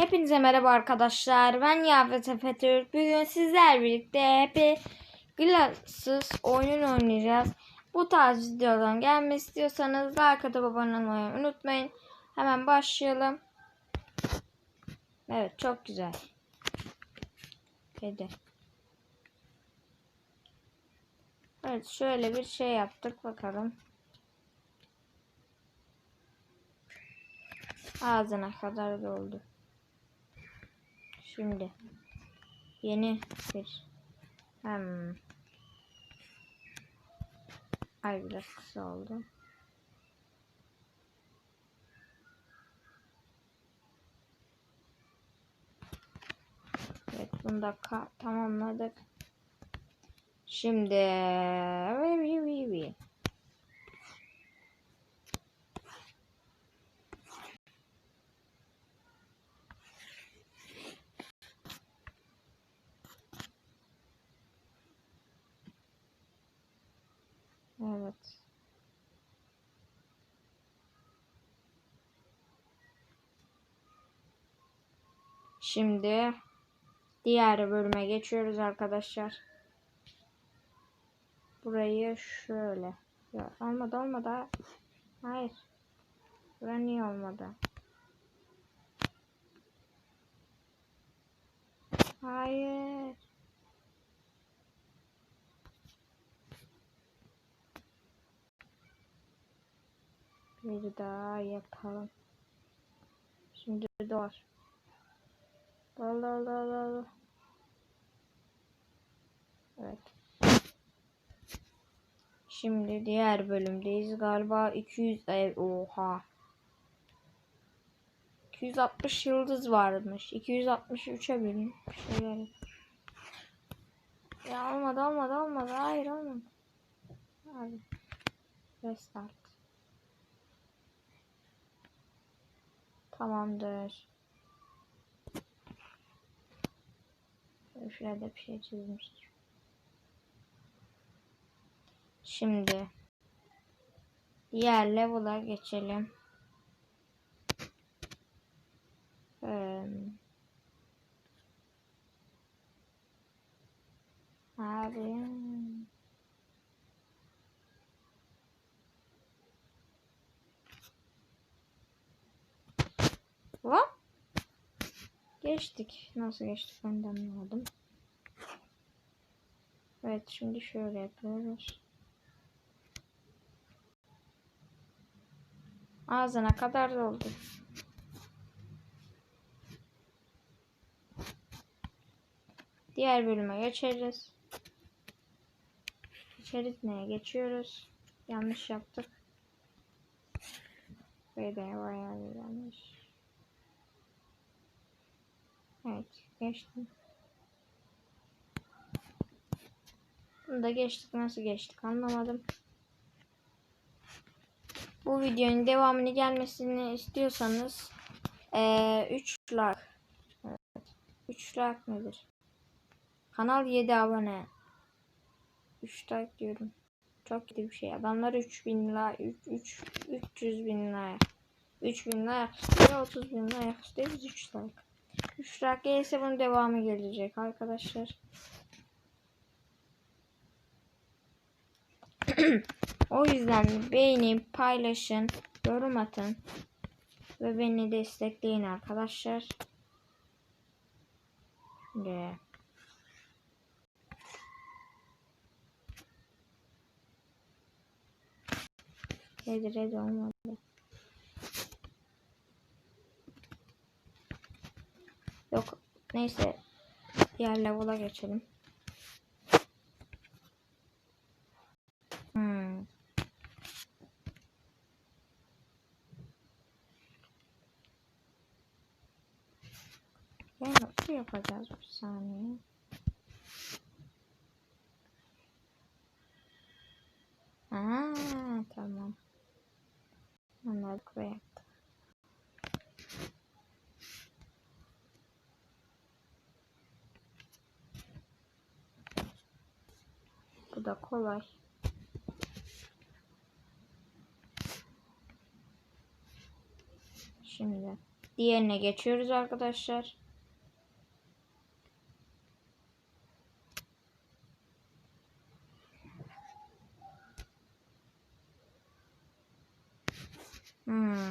Hepinize merhaba arkadaşlar. Ben Yavret Efe Türk. Bugün sizler birlikte Happy Glasses oyunun oynayacağız. Bu tarz videoların gelmesi istiyorsanız like atıp abone unutmayın. Hemen başlayalım. Evet çok güzel. Kedi. Evet şöyle bir şey yaptık bakalım. Ağzına kadar doldu. Şimdi yeni bir hmm. Ay biraz kısa oldu. Evet bunu da tamamladık. Şimdi Şimdi diğer bölüme geçiyoruz arkadaşlar. Burayı şöyle. Ya olmadı olmadı. Hayır. Bura niye olmadı? Hayır. Bir daha yapalım. Şimdi doğar. Allah Allah Allah Allah. Evet. Şimdi diğer bölümdeyiz. Galiba 200 ev oha. 260 yıldız varmış. 263'e bölün. Şeyler. Ya olmadı olmadı olmadı. Hayır olmadı. Hadi. Restart. Tamamdır. Şurada bir şey çizmiştim. Şimdi diğer level'a geçelim. Ee, abi. Hop. Geçtik. Nasıl geçtik ben de anlamadım. Evet şimdi şöyle yapıyoruz. Ağzına kadar doldu. Diğer bölüme geçeriz. Geçeriz neye geçiyoruz? Yanlış yaptık. Ve de bayağı yanlış. Evet geçtim. Bunu da geçtik. Nasıl geçtik anlamadım. Bu videonun devamını gelmesini istiyorsanız 3 like evet. 3 like nedir? Kanal 7 abone. 3 like diyorum. Çok kötü bir şey. Adamlar 3000 like 3, 3 300 bin like 3000 like istiyor 30 bin like istiyor biz 3 like. 3 like gelirse bunun devamı gelecek arkadaşlar. o yüzden beğenin, paylaşın, yorum atın ve beni destekleyin arkadaşlar. Şimdi Red red olmadı. Yok neyse diğer level'a geçelim. Hmm. Ya nasıl yapacağız bir saniye? Aa, tamam. Anladık ve yaptık. Bu da kolay. Şimdi Diğerine geçiyoruz arkadaşlar. Hmm.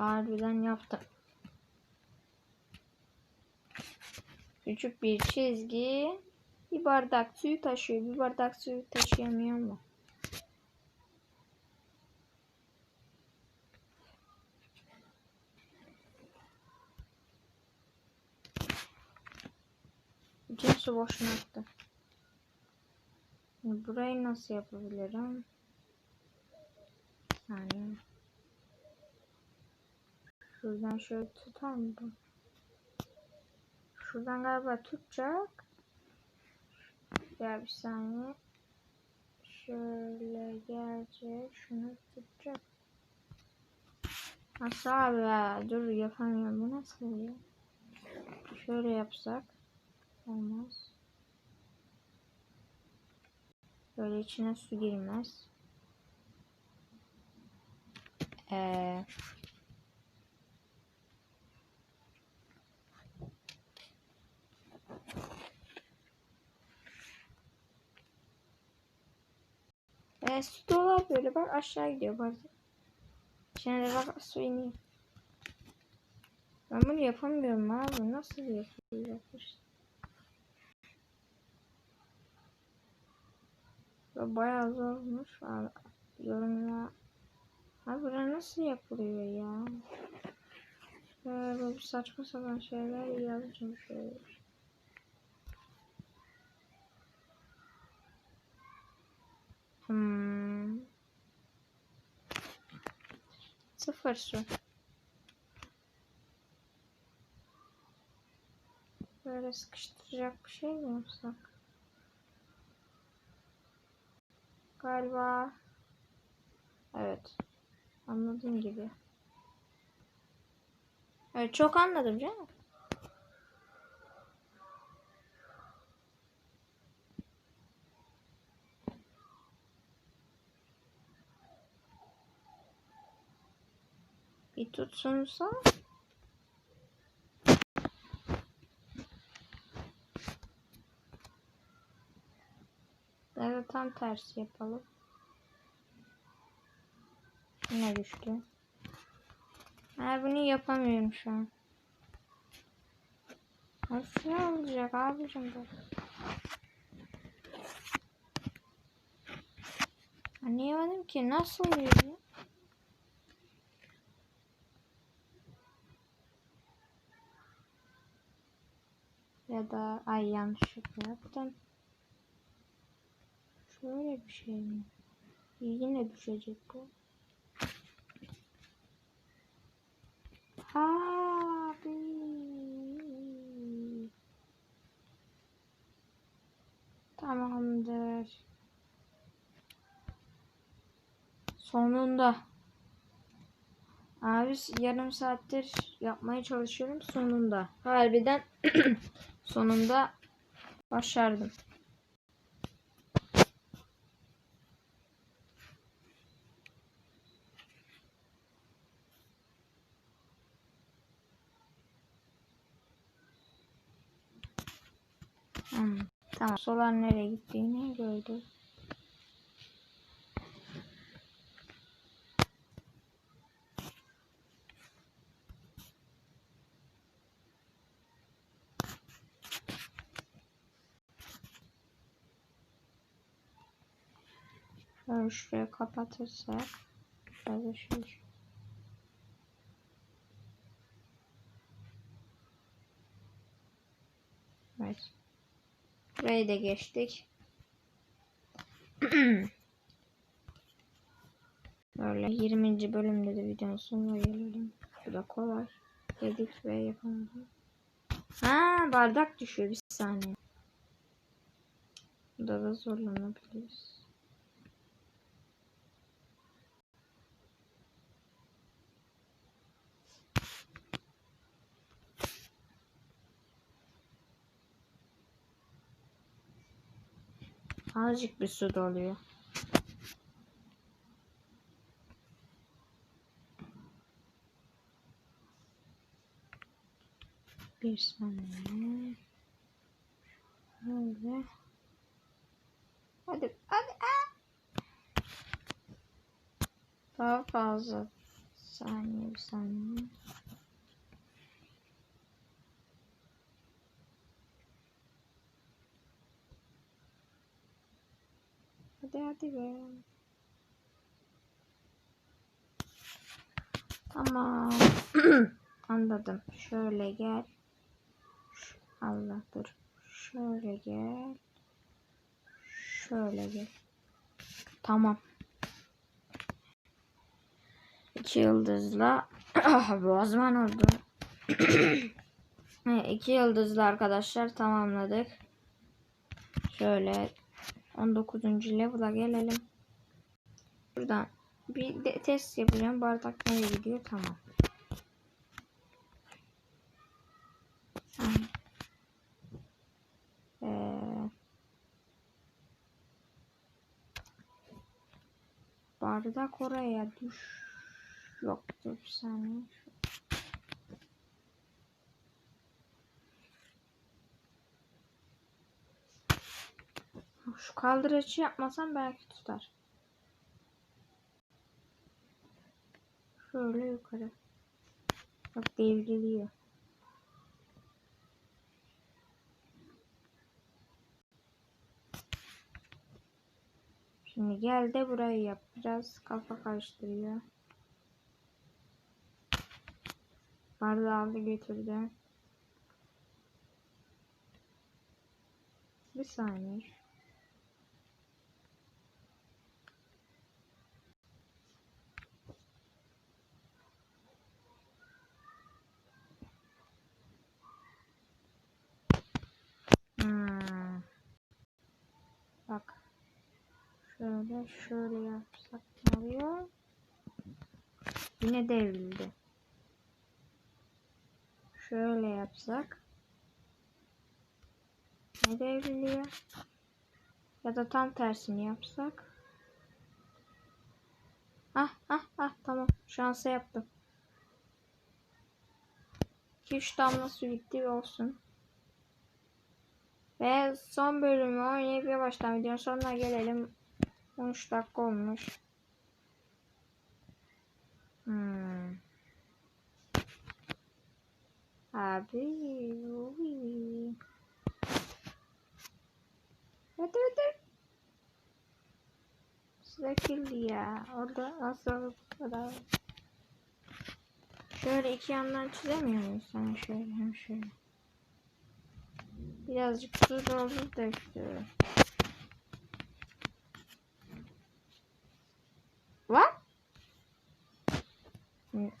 Harbiden yaptım. Küçük bir çizgi. Bir bardak suyu taşıyor. Bir bardak suyu taşıyamıyor mu? Bütün su boşuna. Şimdi burayı nasıl yapabilirim? Yani şuradan şöyle tutar mı bu? Şuradan galiba tutacak. Ya bir saniye. Şöyle gelecek. Şunu tutacak. Nasıl abi ya? Dur yapamıyorum. Bu nasıl ya? Şöyle yapsak. Olmaz. Böyle içine su girmez. Ee, e, su dolar böyle bak aşağı gidiyor bazen. De bak su iniyor. Ben bunu yapamıyorum abi. Nasıl yapılıyor? Ve bayağı zormuş. Abi, yorumla. Abi bura nasıl yapılıyor ya? Böyle bir saçma sapan şeyler yazdım şöyle. Hmm. Su. Böyle sıkıştıracak bir şey mi yapsak? Galiba evet anladığım gibi. Evet çok anladım canım. Tutsunsa Evet tam tersi yapalım. Yine düştü. Ha bunu yapamıyorum şu an. Nasıl olacak abicim bu? Anlayamadım ki nasıl oluyor Ya da ay yanlışlıkla yaptım. Şöyle bir şey mi? Yine düşecek bu. Abi. Tamamdır. Sonunda. Abi yarım saattir yapmaya çalışıyorum sonunda. Harbiden sonunda başardım. Hmm, tamam. Solar nereye gittiğini gördü. Şöyle şuraya kapatırsak şöyle şöyle. Evet. Burayı da geçtik. Böyle 20. bölümde de videonun sonuna gelelim. Bu da kolay. Dedik ve yapamadım. Ha bardak düşüyor bir saniye. Burada da zorlanabiliriz. Azıcık bir su doluyor. Bir saniye. Şöyle. Hadi hadi. Aa! Daha fazla saniye bir saniye. Hadi hadi be. Tamam. Anladım. Şöyle gel. Allah dur. Şöyle gel. Şöyle gel. Tamam. İki yıldızla Bozman oldu. İki yıldızla arkadaşlar tamamladık. Şöyle 19. level'a gelelim. Buradan bir de test yapacağım. Bardak nereye gidiyor? Tamam. Ee, bardak oraya düş. Yok dur bir saniye. Şu kaldırıcı yapmasam belki tutar. Şöyle yukarı. Bak devriliyor. Şimdi gel de burayı yap. Biraz kafa karıştırıyor. Bardağı aldı götürdü. Bir saniye. Hmm. Bak. Şöyle şöyle yapsak ne oluyor? Yine devrildi. Şöyle yapsak. Ne devriliyor? Ya da tam tersini yapsak. Ah ah ah tamam. Şansa yaptım. 2-3 damla su gitti olsun. Ve son bölümü oynayıp yavaştan videonun sonuna gelelim. 13 dakika olmuş. Hmm. Abi. uy. Hadi hadi. Sıra kirli ya. Orada nasıl kadar. Şöyle iki yandan çizemiyor muyuz sana şöyle hem şöyle. Birazcık su doldur döktü. What?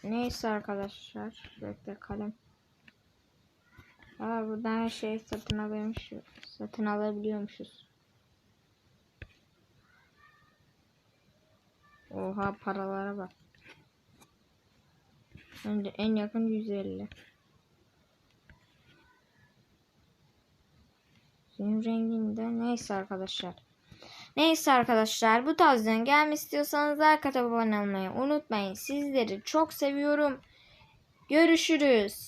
Neyse arkadaşlar. Bekle kalem. Aa buradan her şey satın alıyormuşuz. Satın alabiliyormuşuz. Oha paralara bak. Önce en yakın 150. Suyun renginde neyse arkadaşlar. Neyse arkadaşlar bu tarzdan gelmek istiyorsanız atıp abone olmayı unutmayın. Sizleri çok seviyorum. Görüşürüz.